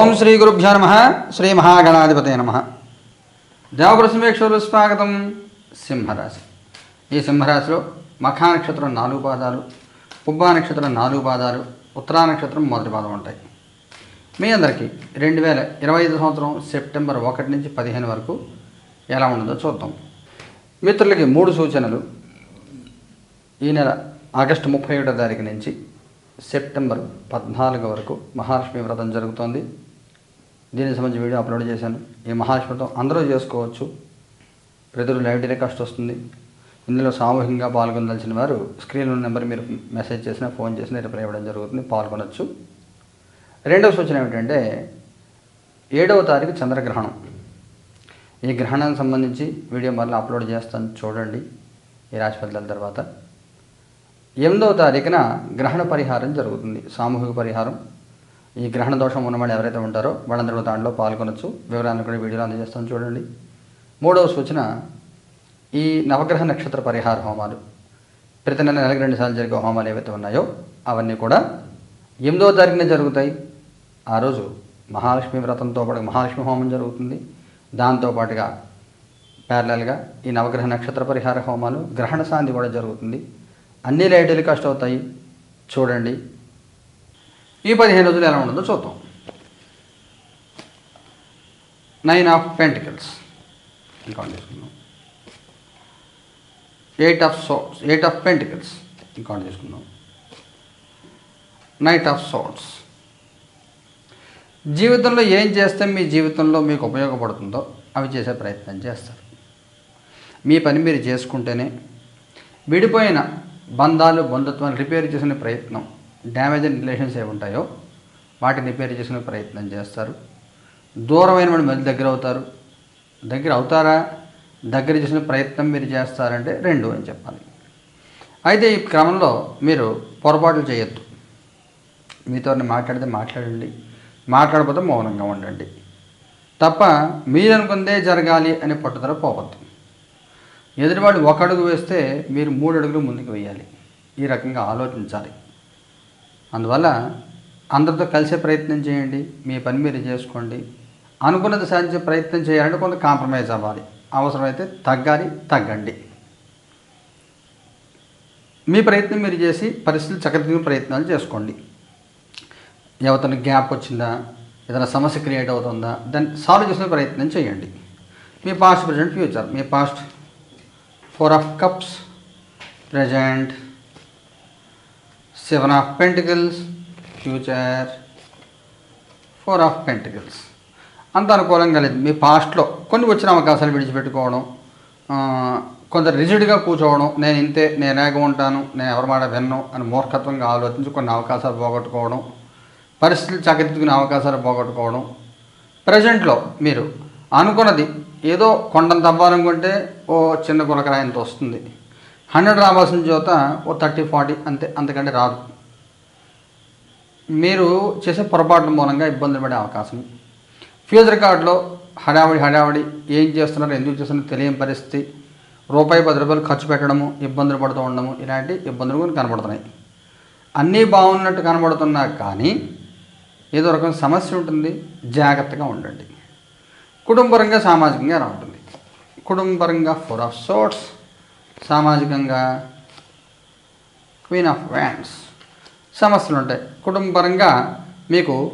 ఓం శ్రీ గురుభ్యో నమ. శ్రీ మహాగణాధిపతి నమ. దేవప్రసమేశ్వరు స్వాగతం సింహరాశి. ఈ సింహరాశిలో మఖా నక్షత్రం నాలుగు పాదాలు పుబ్బా నక్షత్రం నాలుగు పాదాలు ఉత్తరా నక్షత్రం మొదటి పాదం ఉంటాయి. మీ అందరికీ రెండు వేల ఇరవై ఐదు సంవత్సరం సెప్టెంబర్ ఒకటి నుంచి పదిహేను వరకు ఎలా ఉండదో చూద్దాం. మిత్రులకి మూడు సూచనలు. ఈ నెల ఆగస్టు ముప్పై ఒకటో తారీఖు నుంచి సెప్టెంబర్ పద్నాలుగు వరకు మహాలక్ష్మి వ్రతం జరుగుతోంది. దీనికి సంబంధించి వీడియో అప్లోడ్ చేశాను. ఈ మహాశ్వతం అందరూ చేసుకోవచ్చు. ప్రజలు లైవ్ టెలికాస్ట్ వస్తుంది. ఇందులో సామూహికంగా పాల్గొనదలిచిన వారు స్క్రీన్లో నెంబర్ మీరు మెసేజ్ చేసినా ఫోన్ చేసినా రిప్లై ఇవ్వడం జరుగుతుంది. పాల్గొనవచ్చు రెండవ సూచన ఏమిటంటే ఏడవ తారీఖు చంద్రగ్రహణం. ఈ గ్రహణానికి సంబంధించి వీడియో మళ్ళీ అప్లోడ్ చేస్తాను చూడండి. ఈ రాశి ఫలితాల తర్వాత. ఎనిమిదవ తారీఖున గ్రహణ పరిహారం జరుగుతుంది. సామూహిక పరిహారం. ఈ గ్రహణ దోషం ఉన్నవాళ్ళు ఎవరైతే ఉంటారో వాళ్ళందరూ దాంట్లో పాల్గొనొచ్చు. వివరాలను కూడా వీడియోలో అందజేస్తాను. చూడండి. మూడవ సూచన ఈ నవగ్రహ నక్షత్ర పరిహార హోమాలు. ప్రతి నెల నెలకి రెండు సార్లు జరిగే హోమాలు ఏవైతే ఉన్నాయో అవన్నీ కూడా ఎనిమిదవ తారీఖున జరుగుతాయి. ఆ రోజు మహాలక్ష్మి వ్రతంతో పాటు మహాలక్ష్మి హోమం జరుగుతుంది. దాంతోపాటుగా ప్యారలల్గా ఈ నవగ్రహ నక్షత్ర పరిహార హోమాలు గ్రహణ శాంతి కూడా జరుగుతుంది. అన్ని లైవ్ టెలికాస్ట్ అవుతాయి చూడండి. ఈ పదిహేను రోజులు ఎలా ఉండదో చూద్దాం. నైన్ ఆఫ్ పెంటికల్స్ ఇంకా చేసుకుందాం eight of swords eight of pentacles ఇంకా చేసుకుందాం నైట్ ఆఫ్ సోట్స్ జీవితంలో ఏం చేస్తే మీ జీవితంలో మీకు ఉపయోగపడుతుందో అవి చేసే ప్రయత్నం చేస్తారు. మీ పని మీరు చేసుకుంటేనే విడిపోయిన బంధాలు బంధుత్వాన్ని రిపేర్ చేసిన ప్రయత్నం డ్యామేజ్ రిలేషన్స్ ఏవి ఉంటాయో వాటిని రిపేర్ చేసిన ప్రయత్నం చేస్తారు. దూరమైన వాడి మళ్ళీ దగ్గర అవుతారు. దగ్గర అవుతారా? దగ్గర చేసిన ప్రయత్నం మీరు చేస్తారంటే రెండు అని చెప్పాలి. అయితే ఈ క్రమంలో మీరు పొరపాట్లు చేయొద్దు. మీతో మాట్లాడితే మాట్లాడండి. మాట్లాడకపోతే మౌనంగా ఉండండి. తప్ప మీరు అనుకుందే జరగాలి అని పట్టుదల పోవద్దు. ఎదుటివాడు ఒక అడుగు వేస్తే మీరు మూడు అడుగులు ముందుకు వేయాలి. ఈ రకంగా ఆలోచించాలి. అందువల్ల అందరితో కలిసే ప్రయత్నం చేయండి మీ పని మీరు చేసుకోండి. అనుకున్నది సాధించే ప్రయత్నం చేయాలంటే కొంత కాంప్రమైజ్ అవ్వాలి. అవసరమైతే తగ్గాలి తగ్గండి. మీ ప్రయత్నం మీరు చేసి పరిస్థితులు చక్కదిద్దుకునే ప్రయత్నాలు చేసుకోండి. ఎవరితో గ్యాప్ వచ్చిందా? ఏదైనా సమస్య క్రియేట్ అవుతుందా? దాన్ని సాల్వ్ చేసే ప్రయత్నం చేయండి. మీ past present future me past four of cups present seven of pentacles future four of pentacles. అంత అనుకూలంగా లేదు. మీ పాస్ట్లో కొన్ని వచ్చిన అవకాశాలు విడిచిపెట్టుకోవడం కొంత రిజిడ్గా కూర్చోవడం నేను ఇంతే నేను ఉంటాను నేను ఎవరి మాట విన్ను అని మూర్ఖత్వంగా ఆలోచించి కొన్ని అవకాశాలు పోగొట్టుకోవడం పరిస్థితులు చక్కదిద్దుకునే అవకాశాలు పోగొట్టుకోవడం. ప్రజెంట్లో మీరు అనుకున్నది ఏదో కొండంత అవ్వాలనుకుంటే ఓ చిన్న గులకరాయంత వస్తుంది. హండ్రెడ్ రావాల్సిన చోత ఓ థర్టీ ఫార్టీ అంతే అంతకంటే రాదు. మీరు చేసే పొరపాట్ల మూలంగా ఇబ్బందులు పడే అవకాశం. ఫ్యూచర్ కార్డులో హడావిడి హడావిడి ఏం చేస్తున్నారు ఎందుకు చేస్తున్నారో తెలియని పరిస్థితి. రూపాయి పది రూపాయలు ఖర్చు పెట్టడము ఇబ్బందులు పడుతూ ఉండడము ఇలాంటి ఇబ్బందులు కూడా కనబడుతున్నాయి. అన్నీ బాగున్నట్టు కనబడుతున్నా కానీ ఏదో రకం సమస్య ఉంటుంది జాగ్రత్తగా ఉండండి. కుటుంబపరంగా సామాజికంగా ఎలా ఉంటుంది కుటుంబపరంగా ఫోర్ ఆఫ్ సోట్స్ సామాజికంగా క్వీన్ ఆఫ్ వ్యాండ్స్ సమస్యలు ఉంటాయి. కుటుంబపరంగా మీకు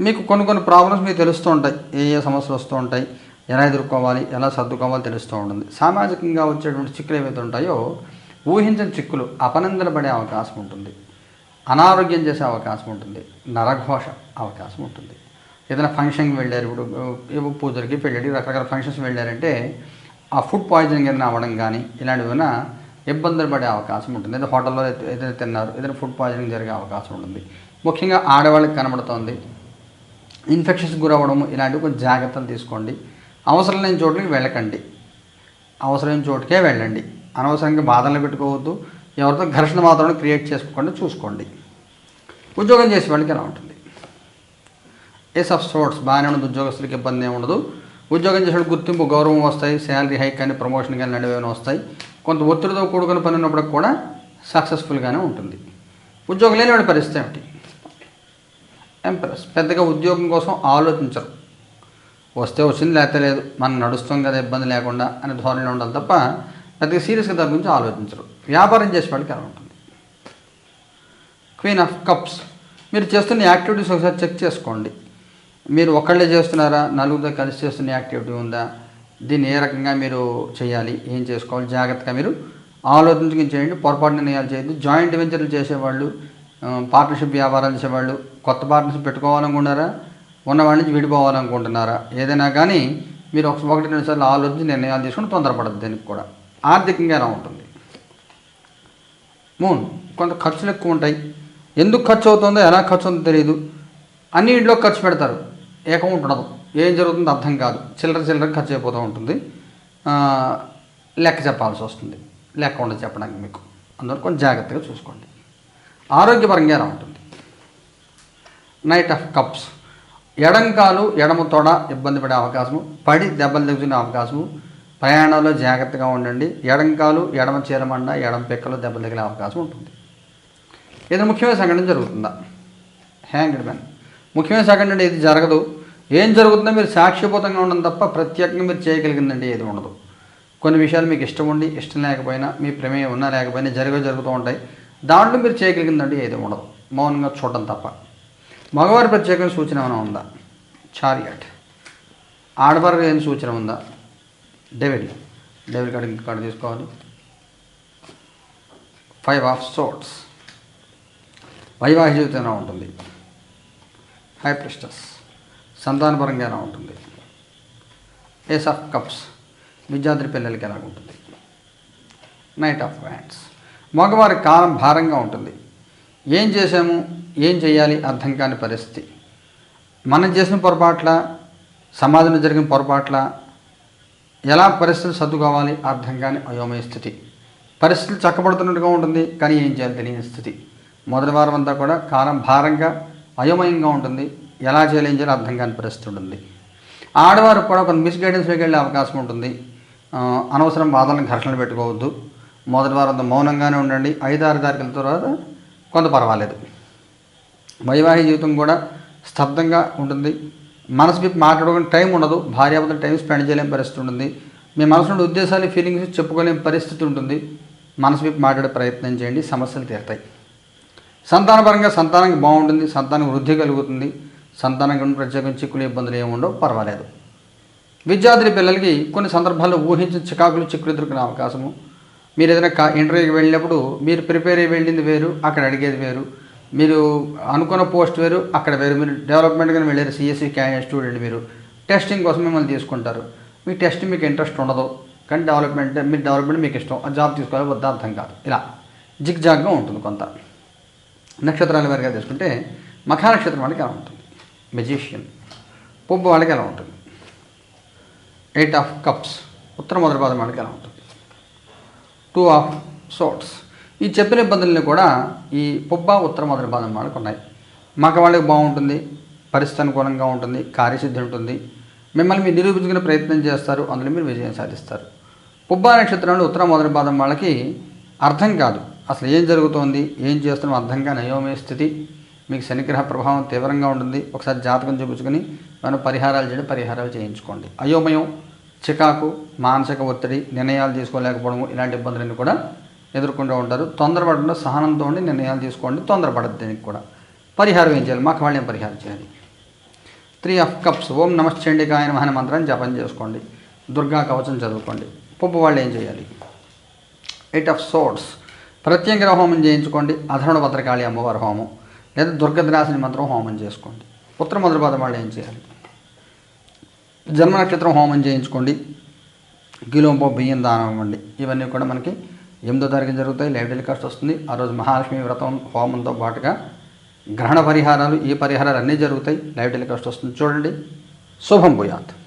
మీకు కొన్ని కొన్ని ప్రాబ్లమ్స్ మీకు తెలుస్తూ ఉంటాయి. ఏ ఏ సమస్యలు వస్తూ ఉంటాయి. ఎలా ఎదుర్కోవాలి ఎలా సర్దుకోవాలి తెలుస్తూ ఉంటుంది. సామాజికంగా వచ్చేటువంటి చిక్కులు ఏవైతే ఉంటాయో ఊహించని చిక్కులు అపనందనపడే అవకాశం ఉంటుంది. అనారోగ్యం చేసే అవకాశం ఉంటుంది. నరఘోష అవకాశం ఉంటుంది. ఏదైనా ఫంక్షన్కి వెళ్ళారు ఇప్పుడు పూజలకి పెళ్ళికి రకరకాల ఫంక్షన్స్ వెళ్ళారంటే ఆ ఫుడ్ పాయిజనింగ్ ఏదైనా అవ్వడం కానీ ఇలాంటివి ఇబ్బందులు పడే అవకాశం ఉంటుంది. ఏదో హోటల్లో ఏదైనా తిన్నారు ఏదైనా ఫుడ్ పాయిజనింగ్ జరిగే అవకాశం ఉంటుంది. ముఖ్యంగా ఆడవాళ్ళకి కనబడుతోంది. ఇన్ఫెక్షన్స్ గురవ్వడము ఇలాంటివి కొంచెం జాగ్రత్తలు తీసుకోండి. అవసరం లేని చోట్లకి వెళ్ళకండి. అవసరమైన చోటుకే వెళ్ళండి. అనవసరంగా బాధలు పెట్టుకోవద్దు. ఎవరితో ఘర్షణ వాతావరణం క్రియేట్ చేసుకోకుండా చూసుకోండి. ఉద్యోగం చేసే వాళ్ళకి ఎలా ఉంటుంది? ఏస్ ఆఫ్ సోర్ట్స్ బాగానే ఉండదు ఉద్యోగస్తులకి ఇబ్బంది ఏమి ఉండదు. ఉద్యోగం చేసిన గుర్తింపు గౌరవం వస్తాయి శాలరీ హైక్ కానీ ప్రమోషన్ కానీ నడివేమైనా వస్తాయి. కొంత ఒత్తిడితో కూడుకున్న పని ఉన్నప్పుడు కూడా సక్సెస్ఫుల్గానే ఉంటుంది. ఉద్యోగం లేని వాడి పరిస్థితి ఏమిటి? ఎంప్రెస్ పెద్దగా ఉద్యోగం కోసం ఆలోచించరు. వస్తే వచ్చింది లేకపోతే లేదు. మనం నడుస్తాం కదా ఇబ్బంది లేకుండా అనే ధోరణిలో ఉండాలి తప్ప పెద్దగా సీరియస్గా దాని గురించి ఆలోచించరు. వ్యాపారం చేసే వాళ్ళకి ఎలా ఉంటుంది. క్వీన్ ఆఫ్ కప్స్ మీరు చేస్తున్న యాక్టివిటీస్ ఒకసారి చెక్ చేసుకోండి. మీరు ఒక్కళ్ళే చేస్తున్నారా? నలుగురితో కలిసి చేస్తున్న యాక్టివిటీ ఉందా? దీన్ని ఏ రకంగా మీరు చేయాలి? ఏం చేసుకోవాలి? జాగ్రత్తగా మీరు ఆలోచించుకుని చేయండి పొరపాటు నిర్ణయాలు చేయొద్దు. జాయింట్ వెంచర్లు చేసేవాళ్ళు పార్ట్నర్షిప్ వ్యాపారాలు చేసేవాళ్ళు కొత్త పార్ట్నర్షిప్ పెట్టుకోవాలనుకుంటున్నారా? ఉన్నవాడి నుంచి విడిపోవాలనుకుంటున్నారా? ఏదైనా కానీ మీరు ఒక ఒకటి రెండు సార్లు ఆలోచించి నిర్ణయాలు తీసుకుని తొందరపడద్దు దీనికి కూడా. ఆర్థికంగా ఎలా ఉంటుంది. మూన్ కొంత ఖర్చులు ఎక్కువ ఉంటాయి. ఎందుకు ఖర్చు అవుతుందో ఎలా ఖర్చు అవుతుందో తెలియదు. అన్ని ఇంట్లో ఖర్చు పెడతారు. అకౌంట్ ఉండదు. ఏం జరుగుతుందో అర్థం కాదు. చిల్లర చిల్లర ఖర్చు అయిపోతూ ఉంటుంది. లెక్క చెప్పాల్సి వస్తుంది. లెక్క ఉండదు చెప్పడానికి మీకు. అందువల్ల కొంచెం జాగ్రత్తగా చూసుకోండి. ఆరోగ్యపరంగా ఎలా ఉంటుంది? నైట్ ఆఫ్ కప్స్ ఎడంకాలు ఎడమ తొడ ఇబ్బంది పడే అవకాశము. పడి దెబ్బలు తగ్గుతున్న అవకాశము. ప్రయాణంలో జాగ్రత్తగా ఉండండి. ఎడంకాలు ఎడమ చీరమండ ఎడమ పెక్కలు దెబ్బలు తగిలే అవకాశం ఉంటుంది. ఏదైనా ముఖ్యమైన సంఘటన జరుగుతుందా? హ్యాంగ్డ్ మ్యాన్ ముఖ్యమైన సంఘటన ఇది జరగదు? ఏం జరుగుతుందో మీరు సాక్ష్యభూతంగా ఉండడం తప్ప ప్రత్యేకంగా మీరు చేయగలిగిందండి ఏది ఉండదు. కొన్ని విషయాలు మీకు ఇష్టం ఉండి ఇష్టం లేకపోయినా మీ ప్రమేయం ఉన్నా లేకపోయినా జరిగే జరుగుతూ ఉంటాయి. దాంట్లో మీరు చేయగలిగిందంటే ఏది ఉండదు. మౌనంగా చూడడం తప్ప. మగవారి ప్రత్యేకమైన సూచన ఏమైనా ఉందా? చారియట్. ఆడవారికి ఏం సూచన ఉందా? డెవిల్ డెవిల్ కార్డు ఇంకా కార్డు తీసుకోవాలి. ఫైవ్ ఆఫ్ సోట్స్ వైవాహిక జీవితంలో ఉంటుంది? హై ప్రిస్టస్ సంతానపరంగా ఎలా ఉంటుంది. ఏస్ ఆఫ్ కప్స్ విద్యార్థి పిల్లలకి ఎలా ఉంటుంది? నైట్ ఆఫ్ హ్యాండ్స్ మగవారి కాలం భారంగా ఉంటుంది. ఏం చేసాము ఏం చేయాలి? అర్థం కాని పరిస్థితి. మనం చేసిన పొరపాట్ల సమాజంలో జరిగిన పొరపాట్ల ఎలా పరిస్థితులు సర్దుకోవాలి? అర్థం కాని అయోమయ స్థితి. పరిస్థితులు చక్కబడుతున్నట్టుగా ఉంటుంది కానీ ఏం చేయాలి? తెలియని స్థితి. మొదటి వారం అంతా కూడా కాలం భారంగా అయోమయంగా ఉంటుంది. ఎలా చేయాలి అర్థం కాని పరిస్థితి ఉంటుంది. ఆడవారు కూడా కొంత మిస్గైడెన్స్లోకి వెళ్ళే అవకాశం ఉంటుంది. అనవసరం బాధలను ఘర్షణలు పెట్టుకోవద్దు. మొదటి వారంత మౌనంగానే ఉండండి. ఐదు ఆరు తారీఖుల తర్వాత కొంత పర్వాలేదు. వైవాహిక జీవితం కూడా స్తబ్దంగా ఉంటుంది. మనసు విప్పి మాట్లాడుకునే టైం ఉండదు. భార్యాభర్తలు టైం స్పెండ్ చేయలేని పరిస్థితి ఉంటుంది. మీ మనసు నుండి ఉద్దేశాలు ఫీలింగ్స్ చెప్పుకోలేని పరిస్థితి ఉంటుంది. మనసు విప్పి మాట్లాడే ప్రయత్నం చేయండి. సమస్యలు తీరుతాయి. సంతానపరంగా సంతానం బాగుంటుంది. సంతానం వృద్ధి కలుగుతుంది. సంతానం గురించి ప్రత్యేకించి చిక్కులు ఇబ్బందులు ఏమి ఉండవు పర్వాలేదు. విద్యార్థుల పిల్లలకి కొన్ని సందర్భాల్లో ఊహించిన చికాకులు చిక్కులు ఎదుర్కొనే అవకాశము. మీరు ఏదైనా కా ఇంటర్వ్యూకి వెళ్ళినప్పుడు మీరు ప్రిపేర్ అయ్యి వెళ్ళింది వేరు అక్కడ అడిగేది వేరు. మీరు అనుకున్న పోస్ట్ వేరు అక్కడ వేరు. మీరు డెవలప్మెంట్ కానీ వెళ్ళారు సిఎస్సి క్యా స్టూడెంట్ మీరు. టెస్టింగ్ కోసం మిమ్మల్ని తీసుకుంటారు. మీ టెస్ట్ మీకు ఇంట్రెస్ట్ ఉండదు. కానీ డెవలప్మెంట్ మీరు డెవలప్మెంట్ మీకు ఇష్టం. ఆ జాబ్ తీసుకోవాలి వద్ద? అర్థం కాదు. ఇలా. జిగ్ జాగ్గా ఉంటుంది కొంత. నక్షత్రాల వారిగా తీసుకుంటే మఖా నక్షత్రం వాళ్ళకి ఎలా ఉంటుంది. మెజిషియన్ పుబ్బు వాళ్ళకి ఎలా ఉంటుంది. ఎయిట్ ఆఫ్ కప్స్ ఉత్తర మొదటి పాదం వాళ్ళకి ఎలా ఉంటుంది. టూ ఆఫ్ సోట్స్ ఈ చెప్పిన ఇబ్బందుల్ని కూడా ఈ పుబ్బ ఉత్తర మొదటి పాదం వాళ్ళకి ఉన్నాయి. మాకు వాళ్ళకి బాగుంటుంది పరిస్థితి అనుకూలంగా ఉంటుంది కార్యసిద్ధి ఉంటుంది. మిమ్మల్ని మీరు నిరూపించుకునే ప్రయత్నం చేస్తారు అందులో మీరు విజయం సాధిస్తారు. పుబ్బా నక్షత్రంలో ఉత్తర మొదటి పాదం వాళ్ళకి అర్థం కాదు. అసలు ఏం జరుగుతోంది ఏం చేస్తున్నాం అర్థం కాని అయోమయ స్థితి. మీకు శనిగ్రహ ప్రభావం తీవ్రంగా ఉంటుంది. ఒకసారి జాతకం చూపించుకొని మనం పరిహారాలు చేయడం పరిహారాలు చేయించుకోండి. అయోమయం చికాకు మానసిక ఒత్తిడి నిర్ణయాలు తీసుకోలేకపోవడం ఇలాంటి ఇబ్బందులన్నీ కూడా ఎదుర్కొంటూ ఉంటారు. తొందరపడకుండా సహనంతో ఉండి నిర్ణయాలు తీసుకోండి. తొందరపడద్దు దీనికి కూడా. పరిహారం ఏం చేయాలి? మాకు వాళ్ళు పరిహారం చేయాలి. Three of cups. ఓం నమశ్చండికాయ నమః అనే మంత్రాన్ని జపం చేసుకోండి. దుర్గా కవచం చదువుకోండి. పప్పు వాళ్ళు ఏం చేయాలి? ఎయిట్ ఆఫ్ సోట్స్ ప్రత్యంగిర హోమం చేయించుకోండి. అధరుణ భద్రకాళి అమ్మవారి హోమం. లేదా దుర్గద్రాసిని మంత్రం హోమం చేసుకోండి. ఉత్తర మొదటి వాళ్ళు ఏం చేయాలి? జన్మ నక్షత్రం హోమం చేయించుకోండి. కిలోంపో బియ్యం దానం ఇవ్వండి. ఇవన్నీ కూడా మనకి ఎనిమిదో తారీఖు జరుగుతాయి. లైవ్ టెలికాస్ట్ వస్తుంది. ఆ రోజు మహాలక్ష్మి వ్రతం హోమంతో పాటుగా గ్రహణ పరిహారాలు ఈ పరిహారాలు అన్నీ జరుగుతాయి. లైవ్ టెలికాస్ట్ వస్తుంది. చూడండి. శుభం భూయాత్.